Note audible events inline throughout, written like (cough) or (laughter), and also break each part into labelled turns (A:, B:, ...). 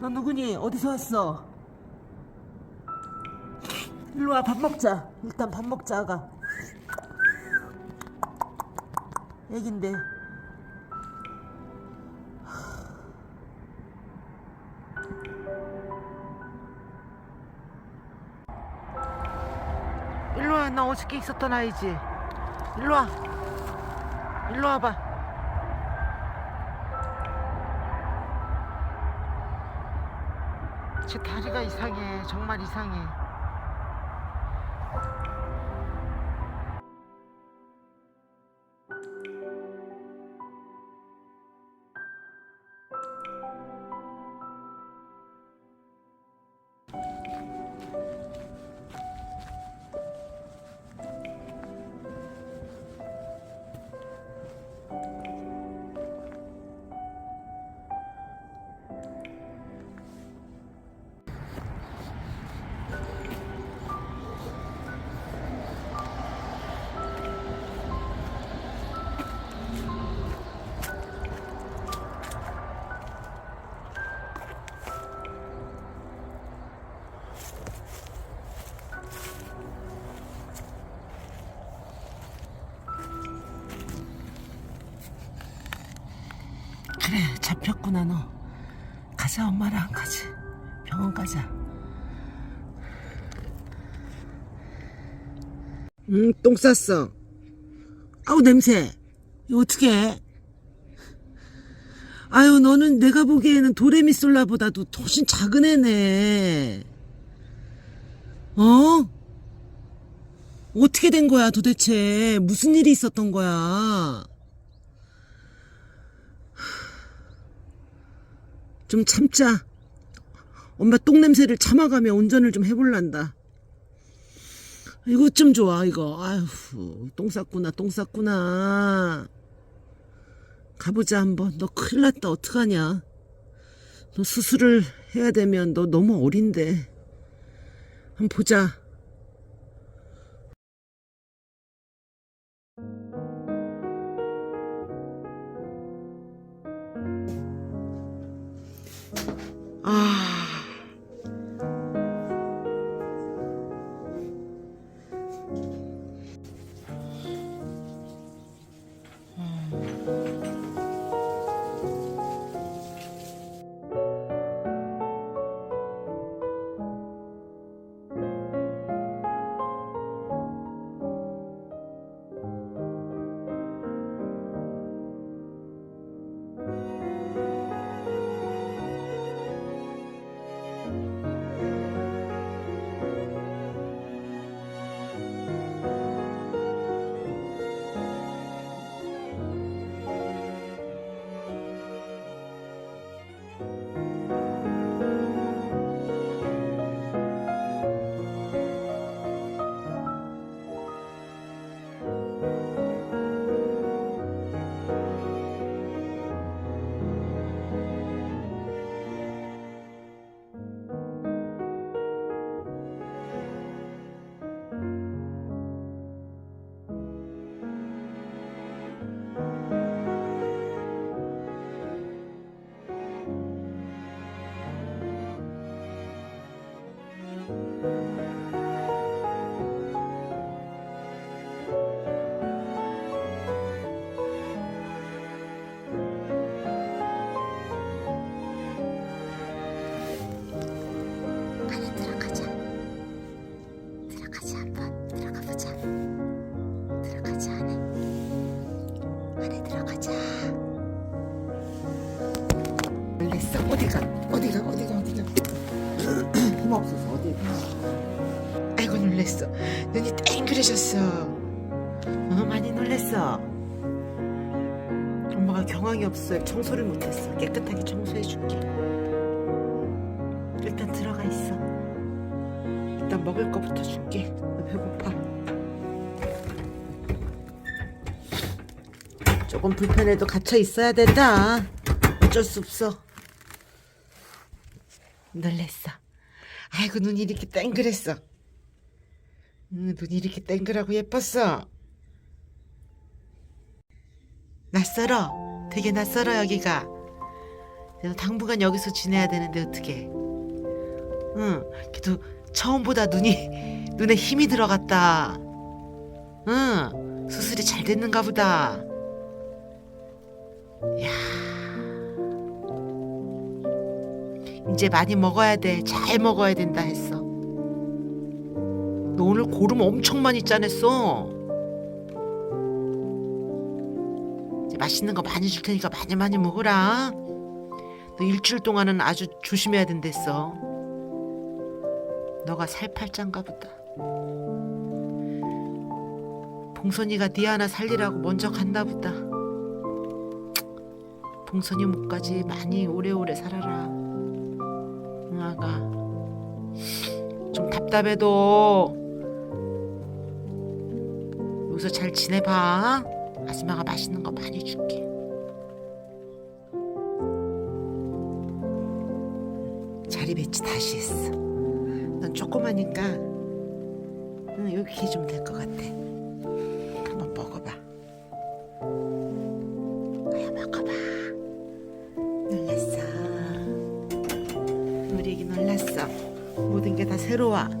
A: 너 누구니? 어디서 왔어? 일로 와 밥 먹자. 일단 밥 먹자 아가. 애긴데. 나 어저께 있었던 아이지. 일로 와. 일로 와봐. 제 다리가 이상해. 정말 이상해. 그래 잡혔구나 너. 가자 엄마랑 가지 병원 가자. 응똥 쌌어. 아우 냄새. 이거 어떡해? 아유 너는 내가 보기에는 도레미솔라보다도 훨씬 작은 애네. 어? 어떻게 된 거야 도대체? 무슨 일이 있었던 거야 좀 참자. 엄마 똥 냄새를 참아가며 운전을 좀 해볼란다. 이거 좀 좋아, 이거. 아휴, 똥 쌌구나, 똥 쌌구나. 가보자, 한번. 너 큰일 났다, 어떡하냐. 너 수술을 해야 되면 너 너무 어린데. 한번 보자. 그레졌어. 어, 많이 놀랬어. 엄마가 경황이 없어. 청소를 못했어. 깨끗하게 청소해줄게. 일단 들어가 있어. 일단 먹을 거부터 줄게. 나 배고파. 조금 불편해도 갇혀 있어야 된다. 어쩔 수 없어. 놀랬어. 아이고 눈이 이렇게 땡그랬어. 응, 눈이 이렇게 땡그라고 예뻤어. 낯설어. 되게 낯설어 여기가. 당분간 여기서 지내야 되는데 어떻게? 응. 그래도 처음보다 눈이 (laughs) 눈에 힘이 들어갔다. 응. 수술이 잘 됐는가 보다. 야. 이제 많이 먹어야 돼. 잘 먹어야 된다 했어. 너 오늘 고름 엄청 많이 짜냈어. 이제 맛있는 거 많이 줄 테니까 많이 많이 먹어라. 너 일주일 동안은 아주 조심해야 된댔어. 너가 살팔짠가 보다. 봉선이가 네 하나 살리라고 먼저 갔나 보다. 봉선이 목까지 많이 오래오래 살아라. 응 아가 좀 답답해도 여기서 잘 지내봐. 아줌마가 맛있는 거 많이 줄게. 자리 배치 다시 했어. 넌 조그마니까 응, 여기 좀 될 것 같아. 한번 먹어봐. 아야 먹어봐. 놀랐어. 우리 애기 놀랐어. 모든 게 다 새로워.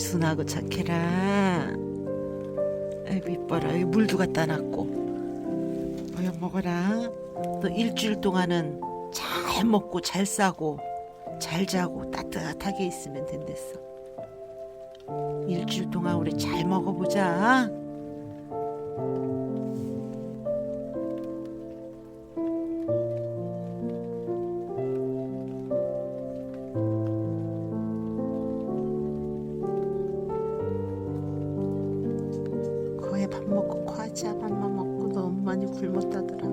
A: 순하고 착해라. 아이고 이뻐라. 물도 갖다 놨고. 어여 먹어라. 너 일주일 동안은 잘 먹고 잘 싸고 잘 자고 따뜻하게 있으면 된댔어. 일주일 동안 우리 잘 먹어보자. 굶었다더라.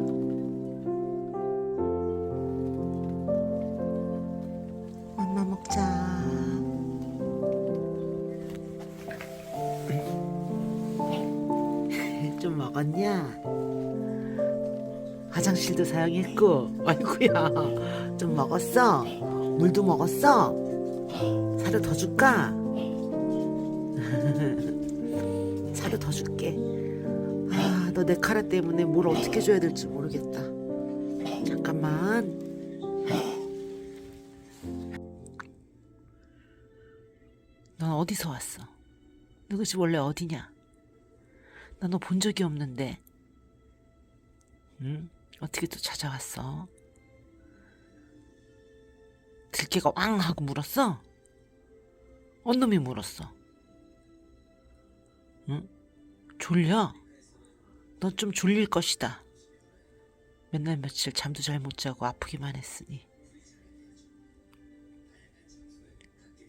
A: 맘마 먹자. (laughs) 좀 먹었냐? 화장실도 사용했고, 아이고야, 좀 먹었어? 물도 먹었어? 사료 더 줄까? (laughs) 사료 더 줄게. 내 카라 때문에 뭘 어떻게 줘야 될지 모르겠다. 잠깐만. 넌 어디서 왔어? 너그 집 원래 어디냐? 나 너 본 적이 없는데. 응? 어떻게 또 찾아왔어? 들깨가 왕 하고 물었어? 어느 놈이 물었어? 응? 졸려? 넌 좀 졸릴 것이다. 맨날 며칠 잠도 잘 못 자고 아프기만 했으니.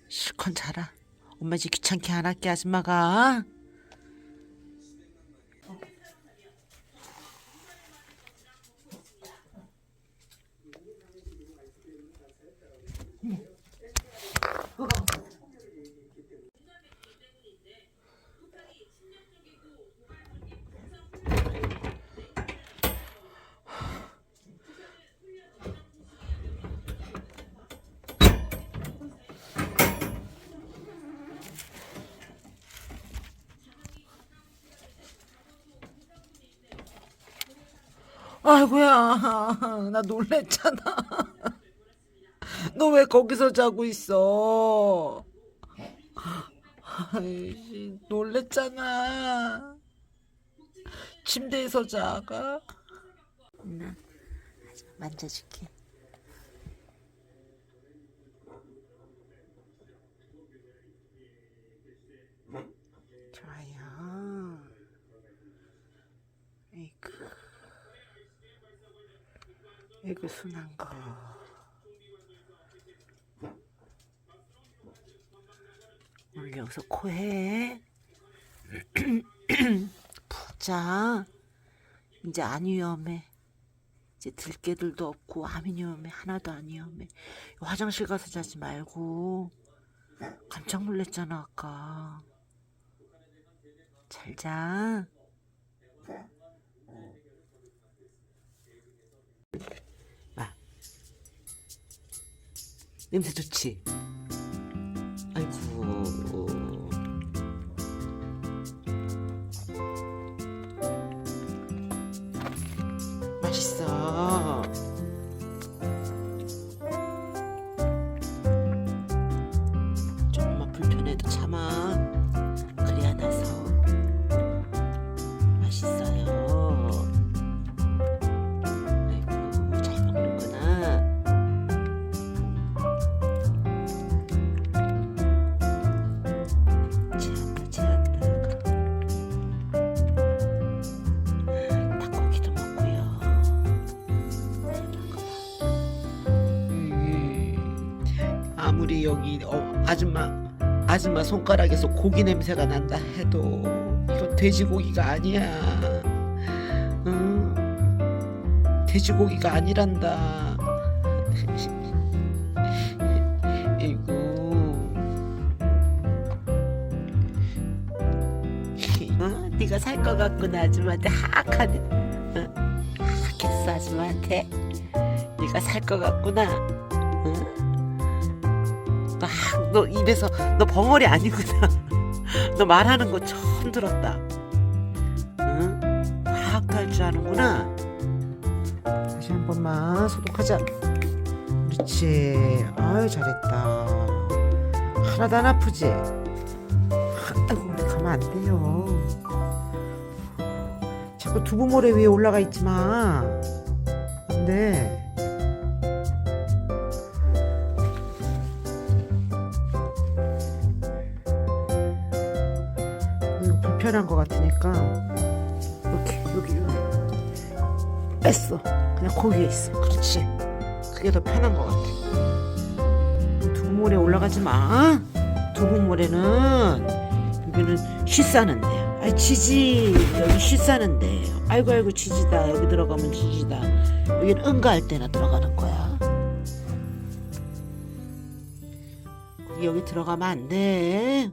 A: 실컷 자라. 엄마 이제 귀찮게 안 할게 아줌마가. 아이고야, 나 놀랬잖아. 너 왜 거기서 자고 있어? 아이씨, 놀랬잖아. 침대에서 자가? 나 만져줄게. 좋아요. 에이구. 에 이구 순한 거. 오늘 여기서 코해. (clears throat) 푹 자. 이제 안 위험해. 이제 들깨들도 없고 암이 위험해. 하나도 안 위험해. 화장실 가서 자지 말고. 깜짝 놀랐잖아 아까. 잘 자. 냄새 좋지? 아이고. 맛있어. 무리 여기 어, 아줌마 아줌마 손가락에서 고기 냄새가 난다 해도 이거 돼지고기가 아니야. 응? 돼지고기가 아니란다. (laughs) 이거 어? 네가 살 것 같구나 아줌마한테 하악하네. 어? 하악했어 아줌마한테. 네가 살 것 같구나. 응? 너, 입에서 너 벙어리 아니구나. (laughs) 너 말하는 거 처음 들었다. 응? 화학도 할줄 아는구나. 다시 한 번만 소독하자. 그렇지. 아유 잘했다. 하나도 안 아프지? 아이고 가면 안 돼요. 자꾸 두부 모래 위에 올라가 있지 마. 안 돼. 불편한 것 같으니까 이렇게 여기 여기. 뺐어. 그냥 거기에 있어. 그렇지. 그게 더 편한 것 같아. 두부모래 올라가지 마. 두부모래는 여기는 쉬 싸는 데야 아이 지지. 여기 쉬 싸는 데. 아이고 아이고 지지다. 여기 들어가면 지지다. 여기는 응가할 때나 들어가는 거야. 여기 들어가면 안돼